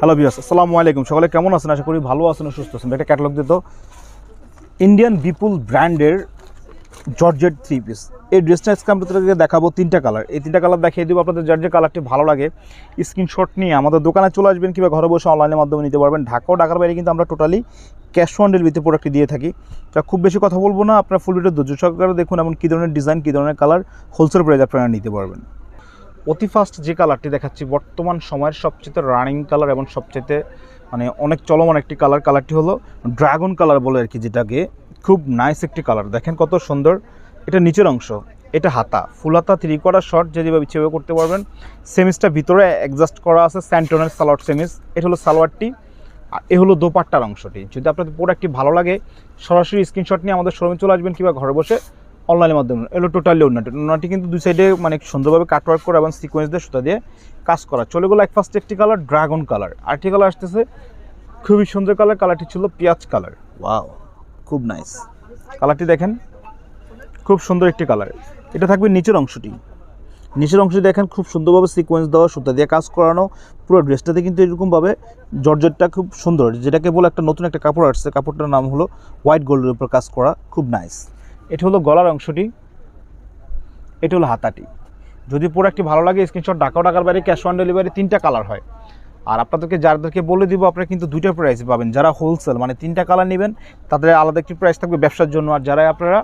Hello বিয়াস আসসালামু আলাইকুম সকলে কেমন আছেন? আশা করি ভালো আছেন সুস্থ আছেন। একটা ক্যাটালগ দিত ইন্ডিয়ান বিপুল ব্র্যান্ডের জর্জেট থ্রি পিস এই ড্রেসটা আজকে আমরা দেখাবো তিনটা কালার এই তিনটা কালার দেখিয়ে দেবো আপনাদের যার যে কালারটি ভালো লাগে। স্ক্রিনশট নিয়ে আমাদের দোকানে চলে আসবেন কিংবা ঘরে বসে অনলাইনের মাধ্যমে নিতে পারবেন। ঢাকা ও ঢাকার বাইরে কিন্তু আমরা টোটালি ক্যাশ অন ডেলিভারিতে প্রোডাক্টটি দিয়ে থাকি। তা খুব বেশি কথা বলব না। আপনার ফুল ভিডিও ধৈর্য সহকারে দেখুন, এমন কী ধরনের ডিজাইন কী ধরনের কালার হোলসেল প্রাইজ আপনারা নিতে পারবেন। অতি ফাস্ট যে কালারটি দেখাচ্ছি, বর্তমান সময়ের সবচেয়ে রানিং কালার এবং সবচেয়ে মানে অনেক চলমান একটি কালার কালারটি হলো ড্রাগন কালার বলে আর কি যেটাকে। খুব নাইস একটি কালার দেখেন কত সুন্দর। এটা নিচের অংশ। এটা হাতা। ফুল হাতা থ্রি কোয়ার্টার শর্ট যে যেভাবে ইচ্ছে করতে পারবেন। সেমিসটা ভিতরে অ্যাডজাস্ট করা আছে স্যান্টনের সালোয়ার সেমিস এটা হলো সালোয়ারটি। আর এ হলো দোপাট্টার অংশটি। যদি আপনাদের প্রোডাক্টটি ভালো লাগে, সরাসরি স্ক্রিনশট নিয়ে আমাদের শোরুমে চলে আসবেন কিংবা ঘরে বসে। অনলাইনের মাধ্যমে। এলো টোটালি ওনাটি ওনাটি কিন্তু দুই সাইডে মানে সুন্দরভাবে কাটওয়ার্ক করা এবং সিকোয়েন্স দিয়ে সুতা দিয়ে কাজ করা। চলে গেলো এক ফার্স্ট একটি কালার ড্রাগন কালার আরেকটি কালার আসতেছে খুবই সুন্দর কালার কালারটি ছিল পেঁয়াজ কালার ওয়াও খুব নাইস কালারটি দেখেন খুব সুন্দর একটি কালার এটা থাকবে নিচের অংশটি। নিচের অংশটি দেখেন খুব সুন্দরভাবে সিকোয়েন্স দেওয়া সুতা দিয়ে কাজ করানো। পুরো ড্রেসটাতে কিন্তু এরকমভাবে জর্জেটটা খুব সুন্দর। যেটাকে বলে একটা নতুন একটা কাপড় আসছে কাপড়টার নাম হলো হোয়াইট গোল্ডের উপর কাজ করা। খুব নাইস এটা হলো গলার অংশটি, এটি হলো হাতাটি। যদি প্রোডাক্টটি ভালো লাগে স্ক্রিনশট ঢাকা টাকার বাইরে ক্যাশ অন ডেলিভারি তিনটা কালার হয়। আর আপনাদেরকে, যাদেরকে বলে দিব, আপনারা কিন্তু দুইটা প্রাইস পাবেন। যারা হোলসেল মানে তিনটা কালার নেবেন, তাদের আলাদা একটি প্রাইস থাকবে ব্যবসার জন্য। আর যারা আপনারা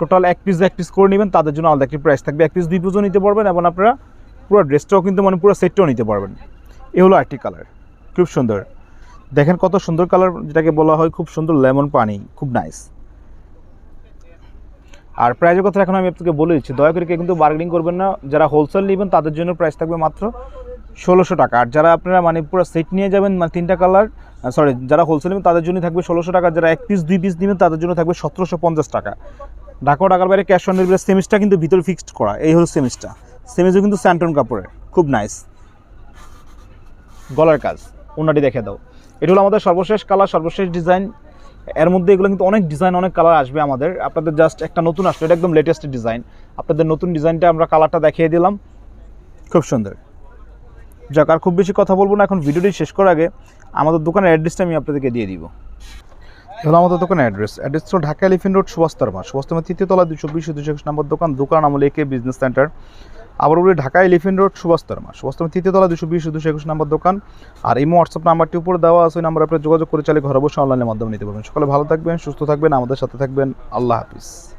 টোটাল এক পিস এক পিস করে নেবেন, তাদের জন্য আলাদা একটি প্রাইস থাকবে। এক পিস দুই পিসও নিতে পারবেন এবং আপনারা পুরো ড্রেসটাও কিন্তু মানে পুরো সেটটাও নিতে পারবেন। এ হলো একটি কালার খুব সুন্দর। দেখেন কত সুন্দর কালার যেটাকে বলা হয় খুব সুন্দর লেমন পানি, খুব নাইস আর প্রাইজের কথা এখন আমি আপনাকে বলে দিচ্ছি। দয়া করে কিন্তু বার্গেনিং করবেন না। যারা হোলসেল নেবেন, তাদের জন্য প্রাইস থাকবে মাত্র ষোলোশো টাকা। আর যারা আপনারা মানে পুরো সেট নিয়ে যাবেন মানে তিনটা কালার সরি যারা হোলসেল নেবেন, তাদের জন্য থাকবে ষোলোশো টাকা। যারা এক পিস দুই পিস নেবেন, তাদের জন্য থাকবে সতেরোশো পঞ্চাশ টাকা। ঢাকা ঢাকার বাইরে ক্যাশ অন ডেলিভারি সেমিসটা কিন্তু ভিতরে ফিক্সড করা। এই হলো সেমিসটা সেমিসও কিন্তু স্যান্টন কাপড়ের খুব নাইস গলার কাজ। ওনাটি দেখে দাও। এটা হলো আমাদের সর্বশেষ কালার সর্বশেষ ডিজাইন এর মধ্যে এগুলো কিন্তু অনেক ডিজাইন অনেক কালার আসবে আমাদের। আপনাদের জাস্ট একটা নতুন আসলো, এটা একদম লেটেস্ট ডিজাইন আপনাদের নতুন ডিজাইনটা আমরা কালারটা দেখিয়ে দিলাম। খুব সুন্দর। যাক, আর খুব বেশি কথা বলব না, এখন ভিডিওটি শেষ করার আগে আমাদের দোকানের অ্যাড্রেসটা আমি আপনাদেরকে দিয়ে দিব। হলো আমাদের দোকানের অ্যাড্রেস অ্যাড্রেস হলো ঢাকা এলিফেন্ট রোড সুভাষতর্মা তৃতীয় তলা দুশো বিশ দুশো নম্বর দোকান দোকান আমল একে বিজনেস সেন্টার আবার বলি ঢাকা এলিফেন্ট রোড সুভাষতর্মা। সুভাষতর্মা তৃতীয় তলা, দুশো বিশ, দুশো একুশ নম্বর দোকান। আর এই হোয়াটসঅ্যাপ নাম্বারটি উপরে দেওয়া আছে, ওই নাম্বার আপনার যোগাযোগ করে চাইলে ঘরে বসে অনলাইনের মাধ্যমে নিতে পারবেন। সকালে ভালো থাকবেন, সুস্থ থাকবেন, আমাদের সাথে থাকবেন। আল্লাহ হাফিজ।